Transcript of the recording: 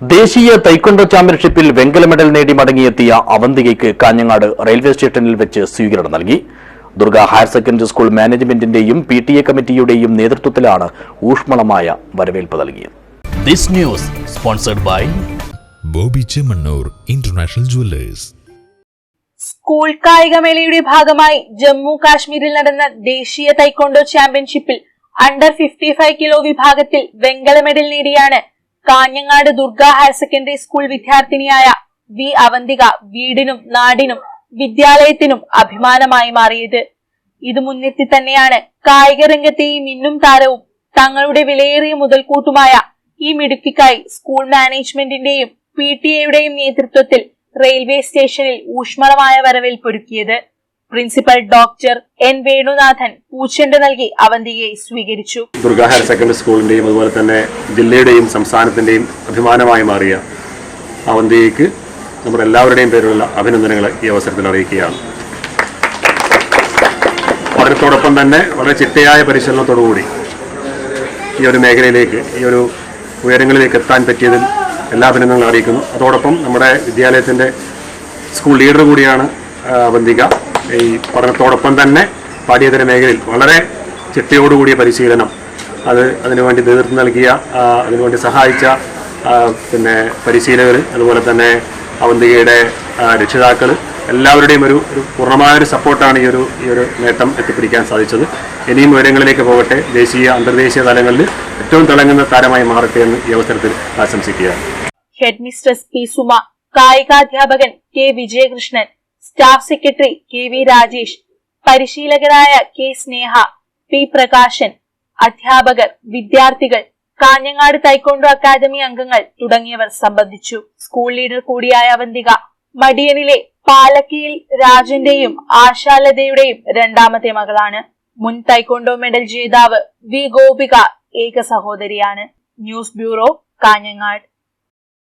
ദേശീയ തൈക്കൊണ്ടോ ചാമ്പ്യൻഷിപ്പിൽ വെങ്കല മെഡൽ നേടി മടങ്ങിയെത്തിയ അവന്തികയ്ക്ക് കാഞ്ഞങ്ങാട് റെയിൽവേ സ്റ്റേഷനിൽ വെച്ച് സ്വീകരണം നൽകി. ദുർഗ ഹയർ സെക്കൻഡറി സ്കൂൾ മാനേജ്മെന്റിന്റെയും പി ടി എ കമ്മിറ്റിയുടെയും നേതൃത്വത്തിലാണ് ഊഷ്മളമായ വരവേൽപ്പ് നൽകിയത്. This news sponsored by Bobby Chemmanur international jewellers. School കായികമേളയുടെ ഭാഗമായി ജമ്മു കാശ്മീരിൽ നടന്ന ദേശീയ തൈക്കൊണ്ടോ ചാമ്പ്യൻഷിപ്പിൽ അണ്ടർ ഫിഫ്റ്റി ഫൈവ് കിലോ വിഭാഗത്തിൽ വെങ്കല മെഡൽ നേടിയാണ് Kanhangad Durga higher secondary school വിദ്യാർത്ഥിനിയായ V Avanthika വീടിനും നാടിനും വിദ്യാലയത്തിനും അഭിമാനമായി മാറിയത്. ഇത് മുൻനിർത്തി തന്നെയാണ് കായിക രംഗത്തെ ഈ മിന്നും താരവും തങ്ങളുടെ വിലയേറിയ മുതൽക്കൂട്ടുമായ ഈ മിടുക്കിക്കായി സ്കൂൾ മാനേജ്മെന്റിന്റെയും പി ടി എയുടെയും നേതൃത്വത്തിൽ റെയിൽവേ സ്റ്റേഷനിൽ ഊഷ്മളമായ വരവേൽപ്പൊരുക്കിയത്. പ്രിൻസിപ്പൽ ഡോക്ടർ എൻ വേണുനാഥൻ പൂച്ചെണ്ട് നൽകി അവന്തികയെ സ്വീകരിച്ചു. ദുർഗ ഹയർ സെക്കൻഡറി സ്കൂളിന്റെയും അതുപോലെ തന്നെ ജില്ലയുടെയും സംസ്ഥാനത്തിന്റെയും അഭിമാനമായി മാറിയ അവന്തിയേക്ക് നമ്മുടെ എല്ലാവരുടെയും പേരിലുള്ള അഭിനന്ദനങ്ങൾ ഈ അവസരത്തിൽ അറിയിക്കുകയാണ്. പഠനത്തോടൊപ്പം തന്നെ വളരെ ചിട്ടയായ പരിശീലനത്തോടുകൂടി ഈ ഒരു മേഖലയിലേക്ക് ഈ ഒരു ഉയരങ്ങളിലേക്ക് എത്താൻ പറ്റിയതിൽ എല്ലാ അഭിനന്ദനങ്ങളും അറിയിക്കുന്നു. അതോടൊപ്പം നമ്മുടെ വിദ്യാലയത്തിന്റെ സ്കൂൾ ലീഡർ കൂടിയാണ് അവന്തിക. ഈ പഠനത്തോടൊപ്പം തന്നെ പാഠ്യേതര മേഖലയിൽ വളരെ ചിട്ടയോടുകൂടിയ പരിശീലനം. അത് അതിനുവേണ്ടി നേതൃത്വം നൽകിയ അതിനുവേണ്ടി സഹായിച്ച പിന്നെ പരിശീലകർ അതുപോലെ തന്നെ അവന്തികയുടെ രക്ഷിതാക്കൾ എല്ലാവരുടെയും ഒരു ഒരു പൂർണമായൊരു സപ്പോർട്ടാണ് ഈ ഒരു ഈ ഒരു നേട്ടം എത്തിപ്പിടിക്കാൻ സാധിച്ചത്. ഇനിയും ഉയരങ്ങളിലേക്ക് പോകട്ടെ. ദേശീയ അന്തർദേശീയ തലങ്ങളിൽ ഏറ്റവും തിളങ്ങുന്ന താരമായി മാറട്ടെ എന്ന് ഈ അവസരത്തിൽ ആശംസിക്കുകയാണ്. Head mistress P Suma കായികാധ്യാപകൻ K Vijayakrishnan staff secretary K V Rajesh പരിശീലകരായ K Sneha P Prakashan അധ്യാപകർ വിദ്യാർത്ഥികൾ കാഞ്ഞങ്ങാട് തൈക്കൊണ്ടോ അക്കാദമി അംഗങ്ങൾ തുടങ്ങിയവർ സംബന്ധിച്ചു. സ്കൂൾ ലീഡർ കൂടിയായ അവന്തിക മടിയനിലെ പാലക്കിയിൽ രാജന്റെയും ആശാലതയുടെയും രണ്ടാമത്തെ മകളാണ്. മുൻ തൈക്കൊണ്ടോ മെഡൽ ജേതാവ് വി ഗോപിക ഏക സഹോദരിയാണ്. News bureau Kanhangad.